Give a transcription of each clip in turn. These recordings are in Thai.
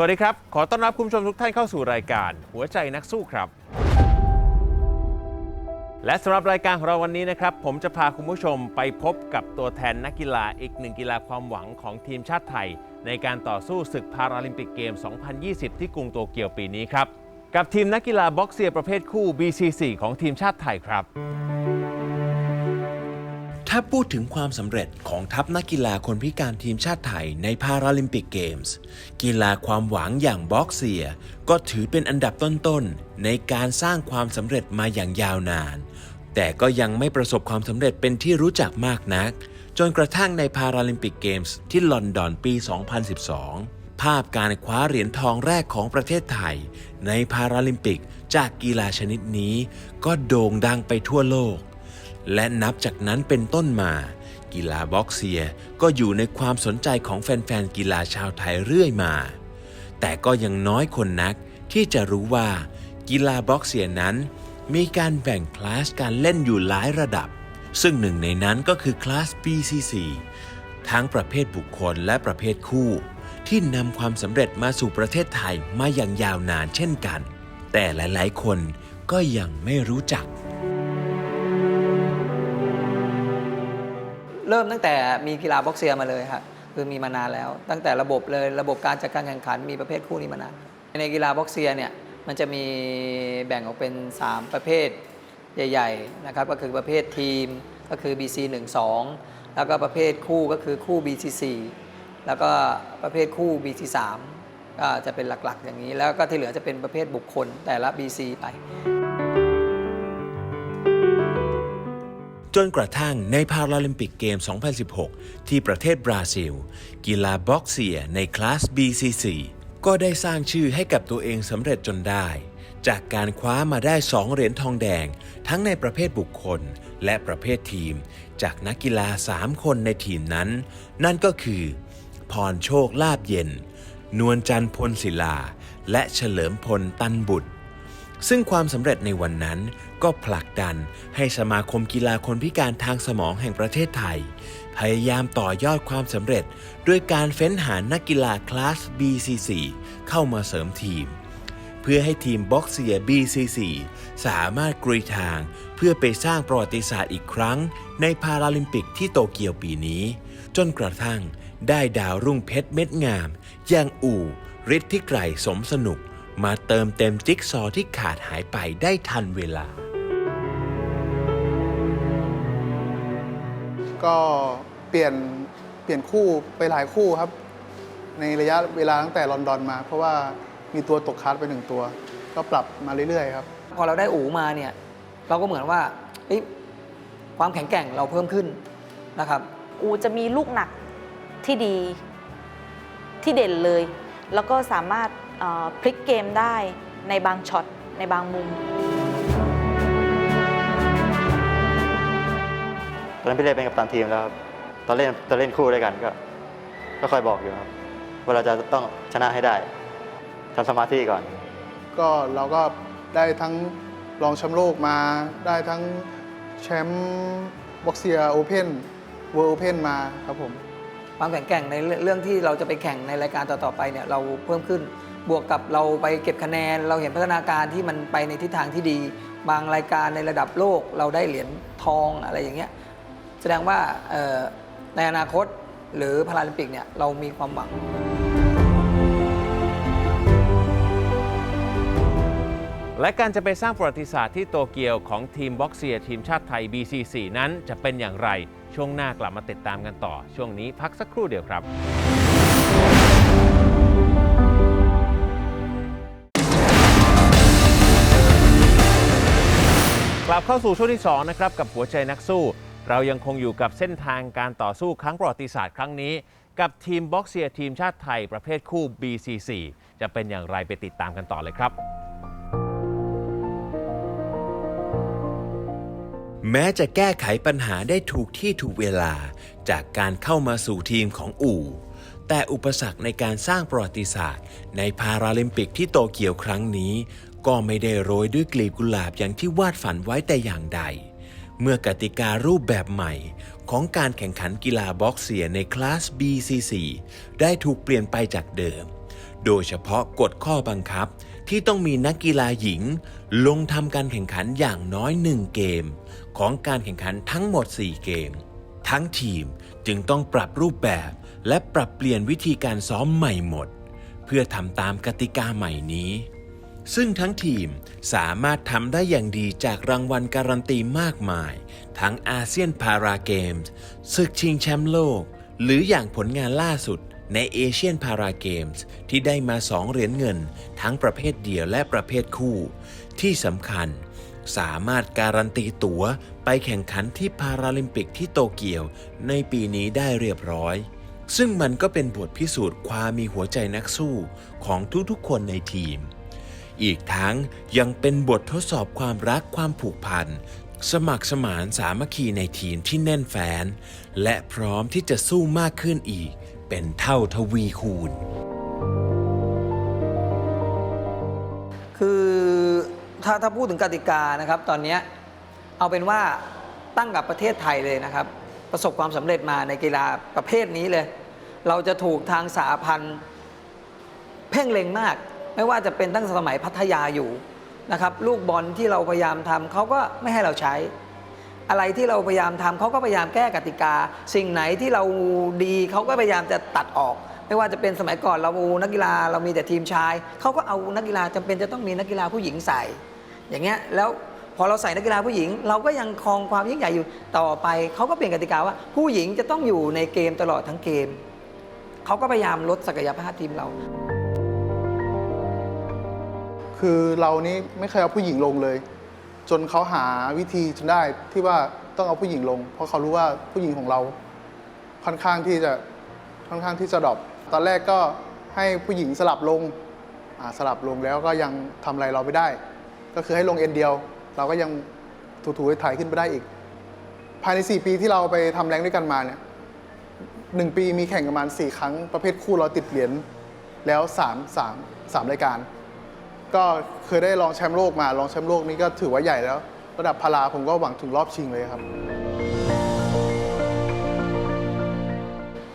สวัสดีครับ ขอต้อนรับคุณผู้ชมทุกท่านเข้าสู่รายการหัวใจนักสู้ครับ และสำหรับรายการของเราวันนี้นะครับ ผมจะพาคุณผู้ชมไปพบกับตัวแทนนักกีฬาอีกหนึ่งกีฬาความหวังของทีมชาติไทย ในการต่อสู้ศึกพาราลิมปิกเกม 2020 ที่กรุงโตเกียวปีนี้ครับ กับทีมนักกีฬาบ็อกเซียประเภทคู่ BC4 ของทีมชาติไทยครับาพูดถึงความสำเร็จของทัพนักกีฬาคนพิการทีมชาติไทยในพาราลิมปิกเกมส์ กีฬาความหวังอย่างบ็อกเซีย ก็ถือเป็นอันดับต้นๆ ในการสร้างความสำเร็จมาอย่างยาวนาน แต่ก็ยังไม่ประสบความสำเร็จเป็นที่รู้จักมากนัก จนกระทั่งในพาราลิมปิกเกมส์ที่ลอนดอนปี 2012 ภาพการคว้าเหรียญทองแรกของประเทศไทย ในพาราลิมปิกจากกีฬาชนิดนี้ ก็โด่งดังไปทั่วโลก และนับจากนั้นเป็นต้นมา กีฬาบ็อกเซียก็อยู่ในความสนใจของแฟนๆกีฬาชาวไทยเรื่อยมา แต่ก็ยังน้อยคนนักที่จะรู้ว่า กีฬาบ็อกเซียนั้น มีการแบ่งคลาสการเล่นอยู่หลายระดับ ซึ่งหนึ่งในนั้นก็คือคลาส BCC ทั้งประเภทบุคคลและประเภทคู่ ที่นำความสำเร็จมาสู่ประเทศไทยมาอย่างยาวนานเช่นกัน แต่หลายๆ คนก็ยังไม่รู้จัก เริ่มตั้งแต่มีกีฬาบ็อกเซียมาเลยครับคือมีมานานแล้ว ตั้งแต่ระบบเลยระบบการจัดการแข่งขันมีประเภทคู่นี้มานาน ในกีฬาบ็อกเซียเนี่ยมันจะมีแบ่งออกเป็น 3 ประเภทใหญ่ๆนะครับก็คือประเภททีมก็คือ BC 1 2 แล้วก็ประเภทคู่ก็คือคู่ BC 4แล้วก็ประเภทคู่ BC 3ก็จะเป็นหลักๆ อย่างนี้ แล้วก็ที่เหลือจะเป็นประเภทบุคคลแต่ละ BC ไป จนกระทั่งในพาราลิมปิกเกม 2016 ที่ประเทศบราซิล กีฬาบ็อกเซียในคลาส BCC ก็ได้สร้างชื่อให้กับตัวเองสำเร็จจนได้ จากการคว้ามาได้ 2 เหรียญทองแดง ทั้งในประเภทบุคคลและประเภททีม จากนักกีฬา 3 คนในทีมนั้น นั่นก็คือ พรโชคลาบเย็น นวลจันทร์พลศิลา และเฉลิมพลตันบุตร ซึ่งความสำเร็จในวันนั้น ก็ผลักดันให้สมาคมกีฬาคนพิการทางสมองแห่งประเทศไทย พยายามต่อยอดความสำเร็จ ด้วยการเฟ้นหานักกีฬาคลาส BCC เข้ามาเสริมทีม เพื่อให้ทีมบ็อกเซีย BCC สามารถกรีทาง เพื่อไปสร้างประวัติศาสตร์อีกครั้ง ในพาราลิมปิกที่โตเกียวปีนี้ จนกระทั่งได้ดาวรุ่งเพชรเม็ดงามอย่างอู่ฤทธิไกรสมสนุกมาเติมเต็มจิ๊กซอที่ขาดหายไปได้ทันเวลา ก็เปลี่ยนเปลี่ยนคู่ไปหลายคู่ครับ ในระยะเวลาตั้งแต่ลอนดอนมา เพราะว่ามีตัวตกคัสไปหนึ่งตัว ก็ปรับมาเรื่อยๆครับ พอเราได้อูมาเนี่ยเราก็เหมือนว่าเอ้ยความแข็งแกร่งเราเพิ่มขึ้นนะครับ อูจะมีลูกหนักที่ดีที่เด่นเลย แล้วก็สามารถเอ่อพลิกเกมได้ในบางช็อตในบางมุม อนนั้นพี่เล่เป็นกัปตันทีมแล้วครับตอนเล่นตอนเล่นคู่ด้วยกันก็ ก็คอยบอกอยู่ครับว่าเราจะต้องชนะให้ได้ทำสมาธิก่อน ก็เราก็ได้ทั้งรองแชมป์โลกมา ได้ทั้งแชมป์บ็อกเซียโอเพนเวิลด์โอเพนมาครับผม ความแข็งแกร่งในเรื่องที่เราจะไปแข่งในรายการต่อๆไปเนี่ยเราเพิ่มขึ้นบวกกับเราไปเก็บคะแนน เราเห็นพัฒนาการที่มันไปในทิศทางที่ดี บางรายการในระดับโลก เราได้เหรียญทองอะไรอย่างเงี้ย แสดงว่าในอนาคตหรือพาราลิมปิกเนี่ยเรามีความหวัง และการจะไปสร้างประวัติศาสตร์ที่โตเกียวของทีมบ็อกเซียทีมชาติไทย BC4 นั้นจะเป็นอย่างไร ช่วงหน้ากลับมาติดตามกันต่อ ช่วงนี้พักสักครู่เดียวครับกลับเข้าสู่ช่วงที่2นะครับกับหัวใจนักสู้ เรายังคงอยู่กับเส้นทางการต่อสู้ครั้งประวัติศาสตร์ครั้งนี้ กับทีมบ็อกเซียทีมชาติไทยประเภทคู่ BC4 จะเป็นอย่างไรไปติดตามกันต่อเลยครับ แม้จะแก้ไขปัญหาได้ถูกที่ถูกเวลาจากการเข้ามาสู่ทีมของอู่ แต่อุปสรรคในการสร้างประวัติศาสตร์ ในพาราลิมปิกที่โตเกียวครั้งนี้ ก็ไม่ได้โรยด้วยกลีบกุหลาบอย่างที่วาดฝันไว้แต่อย่างใด เมื่อกติการูปแบบใหม่ของการแข่งขันกีฬาบ็อกเซียในคลาส BCC ได้ถูกเปลี่ยนไปจากเดิม โดยเฉพาะกฎข้อบังคับที่ต้องมีนักกีฬาหญิง ลงทำการแข่งขันอย่างน้อย 1 เกม ของการแข่งขันทั้งหมด 4 เกม ทั้งทีมจึงต้องปรับรูปแบบและปรับเปลี่ยนวิธีการซ้อมใหม่หมด เพื่อทำตามกติกาใหม่นี้ ซึ่งทั้งทีมสามารถทำได้อย่างดีจากรางวัลการันตีมากมาย ทั้งอาเซียนพาราเกมส์ศึกชิงแชมป์โลก หรืออย่างผลงานล่าสุดในเอเชียนพาราเกมส์ที่ได้มา 2 เหรียญเงิน ทั้งประเภทเดี่ยวและประเภทคู่ ที่สำคัญ สามารถการันตีตั๋วไปแข่งขันที่พาราลิมปิกที่โตเกียวในปีนี้ได้เรียบร้อย ซึ่งมันก็เป็นบทพิสูจน์ความมีหัวใจนักสู้ของทุกๆคนในทีม อีกทั้งยังเป็นบททดสอบความรักความผูกพัน สมัครสมานสามัคคีในทีมที่แน่นแฟน และพร้อมที่จะสู้มากขึ้นอีก เป็นเท่าทวีคูณ คือถ้าถ้าพูดถึงกติกานะครับตอนนี้เอาเป็นว่าตั้งกับประเทศไทยเลยนะครับ ประสบความสำเร็จมาในกีฬาประเภทนี้เลย เราจะถูกทางสาพันธ์เพ่งเล็งมาก ไม่ว่าจะเป็นตั้งสมัยพัทยาอยู่นะครับลูกบอลที่เราพยายามทำเขาก็ไม่ให้เราใช้ อะไรที่เราพยายามทำเขาก็พยายามแก้กติกา สิ่งไหนที่เราดีเขาก็พยายามจะตัดออก ไม่ว่าจะเป็นสมัยก่อนเรานักกีฬาเรามีแต่ทีมชายเขาก็เอานักกีฬาจำเป็นจะต้องมีนักกีฬาผู้หญิงใส่ อย่างเงี้ยแล้วพอเราใส่นักกีฬาผู้หญิง เราก็ยังครองความยิ่งใหญ่อยู่ต่อไปเขาก็เปลี่ยนกติกาว่า ผู้หญิงจะต้องอยู่ในเกมตลอดทั้งเกมเขาก็พยายามลดศักยภาพทีมเรา คือเรานี่ไม่เคยเอาผู้หญิงลงเลย จนเขาหาวิธีจนได้ที่ว่าต้องเอาผู้หญิงลง เพราะเขารู้ว่าผู้หญิงของเรา ค่อนข้างที่จะค่อนข้างที่จะดรอปตอนแรกก็ให้ผู้หญิงสลับลงสลับลงแล้วก็ยังทำอะไรเราไม่ได้ ก็คือให้ลงเอ็นเดียว เราก็ยังถูๆถ่ายขึ้นไปได้อีก ภายใน 4 ปีที่เราไปทำแรงด้วยกันมาเนี่ยหนึ่งปีมีแข่งประมาณ 4 ครั้งประเภทคู่เราติดเหรียญแล้ว3 3 3รายการ ก็เคยได้รองแชมป์โลกมารองแชมป์โลกนี้ก็ถือว่าใหญ่แล้ว ระดับพาราผมก็หวังถึงรอบชิงเลยครับ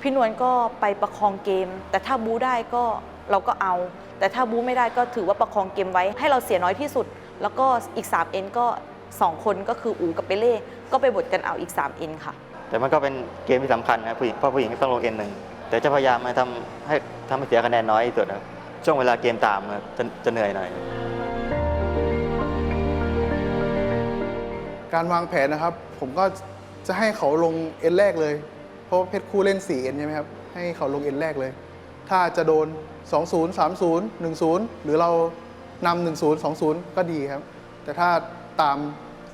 พี่นวลก็ไปประคองเกม แต่ถ้าบู๊ได้ก็เราก็เอา แต่ถ้าบู๊ไม่ได้ก็ถือว่าประคองเกมไว้ ให้เราเสียน้อยที่สุด แล้วก็อีก3เอ็นก็ 2 คนก็คืออูกับเปเล่ก็ไปบดกันเอาอีก3เอ็นค่ะ แต่มันก็เป็นเกมที่สำคัญนะผู้หญิงเพราะผู้หญิงต้องลงเอ็นหนึ่งแต่จะพยายามมาทำให้ทำให้เสียคะแนนน้อยที่สุดนะครับ ช่วงเวลาเกมตามครับจะจะเหนื่อยหน่อย การวางแผนนะครับ ผมก็จะให้เขาลงเอ็นแรกเลย เพราะว่าเพชรคู่เล่น4เอ็นใช่ไหมครับ ให้เขาลงเอ็นแรกเลย ถ้าจะโดน 2 0 3 0 1 0 หรือเรานำ1 0 2 0 ก็ดีครับ แต่ถ้าตาม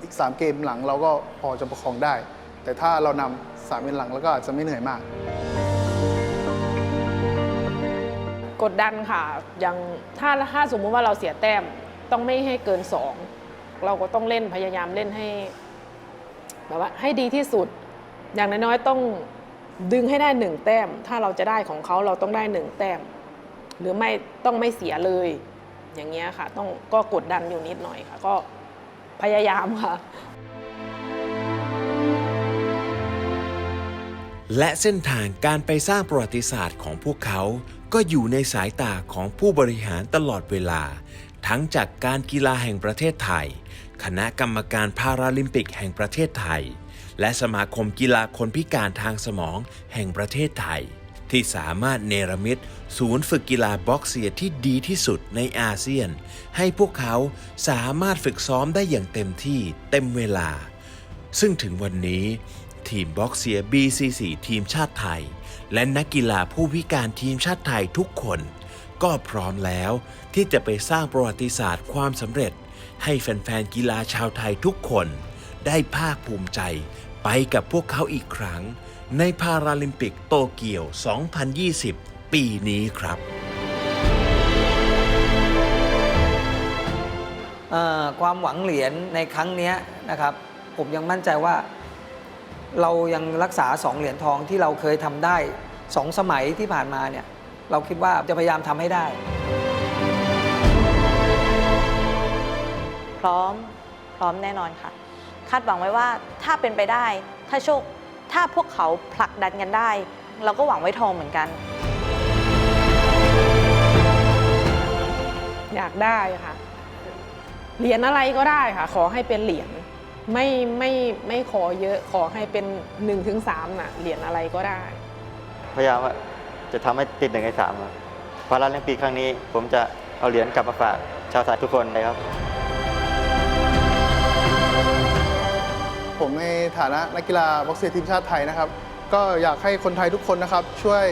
อีก 3 เกมหลังเราก็พอจะประคองได้ แต่ถ้าเรานำสามเกมหลังแล้วก็อาจจะไม่เหนื่อยมาก กดดันค่ะ อย่างถ้าถ้าสมมุติว่าเราเสียแต้มต้องไม่ให้เกินสองเราก็ต้องเล่นพยายามเล่นให้แบบว่าให้ดีที่สุด อย่างน้อยๆต้องดึงให้ได้หนึ่งแต้ม ถ้าเราจะได้ของเขาเราต้องได้หนึ่งแต้ม หรือไม่ต้องไม่เสียเลย อย่างเงี้ยค่ะ ต้องก็กดดันอยู่นิดหน่อยค่ะ ก็พยายามค่ะ และเส้นทางการไปสร้างประวัติศาสตร์ของพวกเขา ก็อยู่ในสายตาของผู้บริหารตลอดเวลา ทั้งจากการกีฬาแห่งประเทศไทย คณะกรรมการพาราลิมปิกแห่งประเทศไทย และสมาคมกีฬาคนพิการทางสมองแห่งประเทศไทย ที่สามารถเนรมิตศูนย์ฝึกกีฬาบ็อกเซียที่ดีที่สุดในอาเซียน ให้พวกเขาสามารถฝึกซ้อมได้อย่างเต็มที่เต็มเวลา ซึ่งถึงวันนี้ ทีมบ็อกเซีย BCC ทีมชาติไทย และนักกีฬาผู้พิการทีมชาติไทยทุกคน ก็พร้อมแล้วที่จะไปสร้างประวัติศาสตร์ความสำเร็จ ให้แฟนๆกีฬาชาวไทยทุกคน ได้ภาคภูมิใจไปกับพวกเขาอีกครั้ง ในพาราลิมปิกโตเกียว 2020 ปีนี้ครับความหวังเหรียญในครั้งนี้นะครับ ผมยังมั่นใจว่า เรายังรักษา 2 เหรียญทองที่เราเคยทำได้ 2 สมัยที่ผ่านมาเนี่ยเราคิดว่าจะพยายามทำให้ได้ พร้อมพร้อมแน่นอนค่ะ คาดหวังไว้ว่าถ้าเป็นไปได้ ถ้าโชคถ้าพวกเขาผลักดันกันได้ เราก็หวังไว้ทองเหมือนกัน อยากได้ค่ะ เหรียญอะไรก็ได้ค่ะ ขอให้เป็นเหรียญ ไม่ไม่ไม่ขอเยอะขอให้เป็น1นถึงสน่ะเหรียญอะไรก็ได้ พยายามว่าจะทำให้ติดหนึ่งในสามครับพาราลิมปิกครั้งนี้ ผมจะเอาเหรียญกลับมาฝากชาวไทยทุกคนเลยครับ ผมในฐานะนักกีฬาบ็อกเซียทีมชาติไทยนะครับ ก็อยากให้คนไทยทุกคนนะครับ ช่วย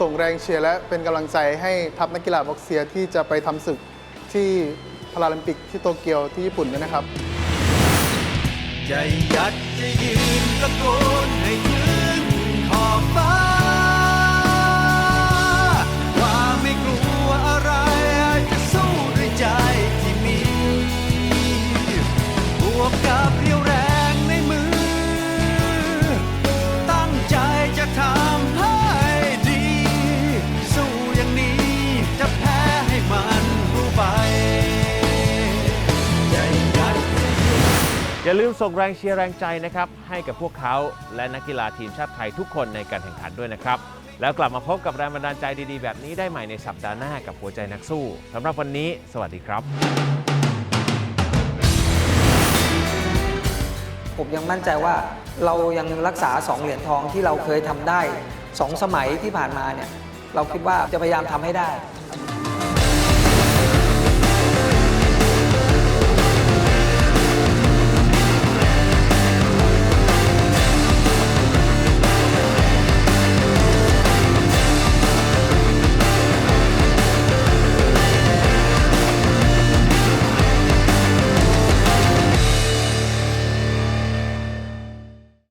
ส่งแรงเชียร์และเป็นกำลังใจให้ทัพนักกีฬาบ็อกเซียที่จะไปทำศึกที่พาราลิมปิกที่โตเกียวที่ญี่ปุ่นด้วยนะครับ ใจยัดจะยืนตะโกนให้คืน อย่าลืมส่งแรงเชียร์แรงใจนะครับ ให้กับพวกเขาและนักกีฬาทีมชาติไทยทุกคนในการแข่งขันด้วยนะครับ แล้วกลับมาพบกับแรงบันดาลใจดีๆ แบบนี้ได้ใหม่ในสัปดาห์หน้ากับหัวใจนักสู้สำหรับวันนี้ สวัสดีครับ ผมยังมั่นใจว่าเรายังรักษา 2 เหรียญทองที่เราเคยทำได้ 2 สมัยที่ผ่านมาเนี่ยเราคิดว่าจะพยายามทำให้ได้